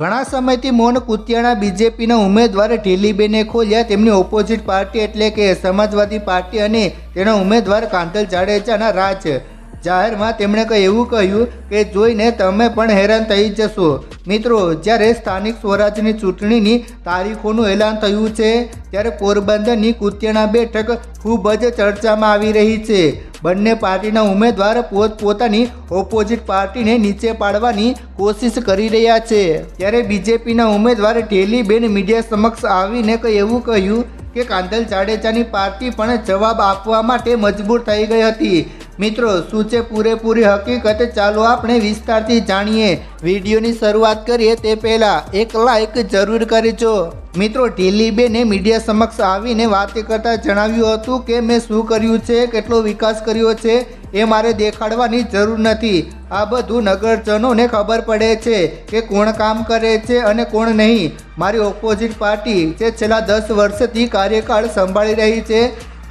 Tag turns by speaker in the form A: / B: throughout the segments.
A: ઘણા સમયથી મૌન કુતિયાણા બીજેપીના ઉમેદવાર ઢીલીબેને ખોલ્યા. તેમની ઓપોઝિટ પાર્ટી એટલે કે સમાજવાદી પાર્ટી અને તેના ઉમેદવાર કાંતલ જાડેજાના રાજ જાહેરમાં તેમણે કંઈ એવું કહ્યું કે, જોઈને તમે પણ હેરાન થઈ જશો. મિત્રો, જ્યારે સ્થાનિક સ્વરાજની ચૂંટણીની તારીખોનું એલાન થયું છે, ત્યારે પોરબંદરની કુતિયાણા બેઠક ખૂબ જ ચર્ચામાં આવી રહી છે. બંને પાર્ટીના ઉમેદવાર પોતપોતાની ઓપોઝિટ પાર્ટીને નીચે પાડવાની કોશિશ કરી રહ્યા છે. ત્યારે બીજેપીના ઉમેદવાર ઢેલીબેન મીડિયા સમક્ષ આવીને કંઈ એવું કહ્યું કે કાંદલ જાડેજાની પાર્ટી પણ જવાબ આપવા માટે મજબૂર થઈ ગઈ હતી. મિત્રો, શું છે પૂરેપૂરી હકીકત? ચાલો આપણે વિસ્તારથી જાણીએ. વિડીયોની શરૂઆત કરીએ તે પહેલાં એક લાઈક જરૂર કરજો. મિત્રો, ઢીલીબેને મીડિયા સમક્ષ આવીને વાત કરતાં જણાવ્યું હતું કે મેં શું કર્યું છે, કેટલો વિકાસ કર્યો છે, એ મારે દેખાડવાની જરૂર નથી. આ બધું નગરજનોને ખબર પડે છે કે કોણ કામ કરે છે અને કોણ નહીં. મારી ઓપોઝિટ પાર્ટી જે છેલ્લા દસ વર્ષથી કાર્યકાળ સંભાળી રહી છે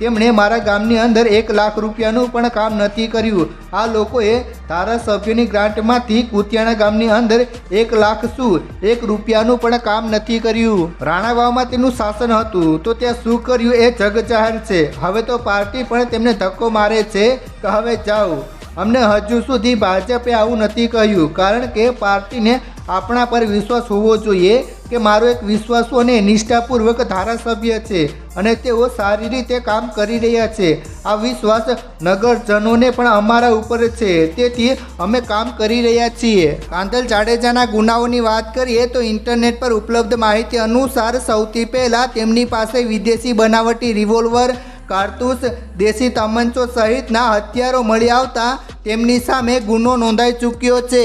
A: તેમણે મારા ગામની અંદર એક લાખ રૂપિયાનું પણ કામ નથી કર્યું. આ લોકોએ ધારાસભ્યની ગ્રાન્ટમાંથી કુતિયાણા ગામની અંદર એક લાખ શું, એક રૂપિયાનું પણ કામ નથી કર્યું. રાણાવાવમાં તેનું શાસન હતું, તો ત્યાં શું કર્યું એ જગ જાહેર છે. હવે તો પાર્ટી પણ તેમને ધક્કો મારે છે કે હવે જાઓ. અમને હજુ સુધી ભાજપે આવું નથી કહ્યું, કારણ કે પાર્ટીને આપણા પર વિશ્વાસ હોવો જોઈએ. કે મારો એક વિશ્વાસુ અને નિષ્ઠાપૂર્વક ધારાસભ્ય છે અને તેઓ સારી રીતે કામ કરી રહ્યા છે. આ વિશ્વાસ નગરજનોને પણ અમારા ઉપર છે. તેથી અમે કામ કરી રહ્યા છીએ. કાંદલ જાડેજાના ગુનાઓની વાત કરીએ તો ઇન્ટરનેટ પર ઉપલબ્ધ માહિતી અનુસાર સૌથી પહેલાં તેમની પાસે વિદેશી બનાવટી રિવોલ્વર, કારતૂસ, દેશી તમંચો સહિતના હથિયારો મળી આવતા તેમની સામે ગુનો નોંધાઈ ચૂક્યો છે.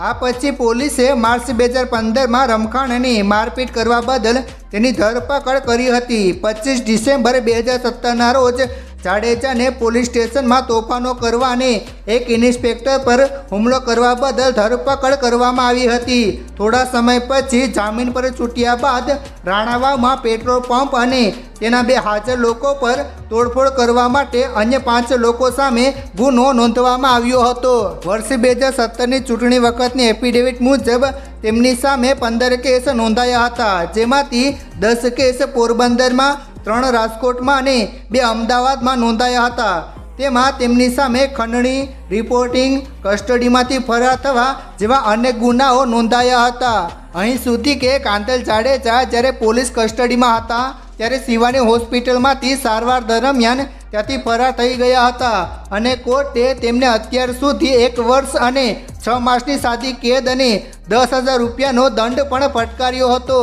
A: આ પછી પોલીસે માર્ચ બે હજાર પંદરમાં રમખાણની મારપીટ કરવા બદલ તેની ધરપકડ કરી હતી. પચીસ ડિસેમ્બર બે હજાર સત્તરના રોજ જાડેજાને પોલીસ સ્ટેશનમાં તોફાનો કરવા અને એક ઇન્સ્પેક્ટર પર હુમલો કરવા બદલ ધરપકડ કરવામાં આવી હતી. થોડા સમય પછી જામીન પર છૂટ્યા બાદ રાણાવાવમાં પેટ્રોલ પંપ અને તેના બે હાજર લોકો પર તોડફોડ કરવા માટે અન્ય પાંચ લોકો સામે ગુનો નોંધવામાં આવ્યો હતો. વર્ષ બે હજાર સત્તરની ચૂંટણી વખતની એફિડેવિટ મુજબ તેમની સામે પંદર કેસ નોંધાયા હતા, જેમાંથી દસ કેસ પોરબંદરમાં ત્રણ રાજકોટમાં અને બે અમદાવાદમાં નોંધાયા હતા. તેમાં તેમની સામે ખંડણી, રિપોર્ટિંગ, કસ્ટડીમાંથી ફરાર થવા જેવા અનેક ગુનાઓ નોંધાયા હતા. અહીં સુધી કે કાંતલ જાડેજા જ્યારે પોલીસ કસ્ટડીમાં હતા, ત્યારે શિવાની હોસ્પિટલમાંથી સારવાર દરમિયાન ત્યાંથી ફરાર થઈ ગયા હતા અને કોર્ટે તેમને અત્યાર સુધી એક વર્ષ અને છ માસની સાદી કેદ અને દસ હજાર રૂપિયાનો દંડ પણ ફટકાર્યો હતો.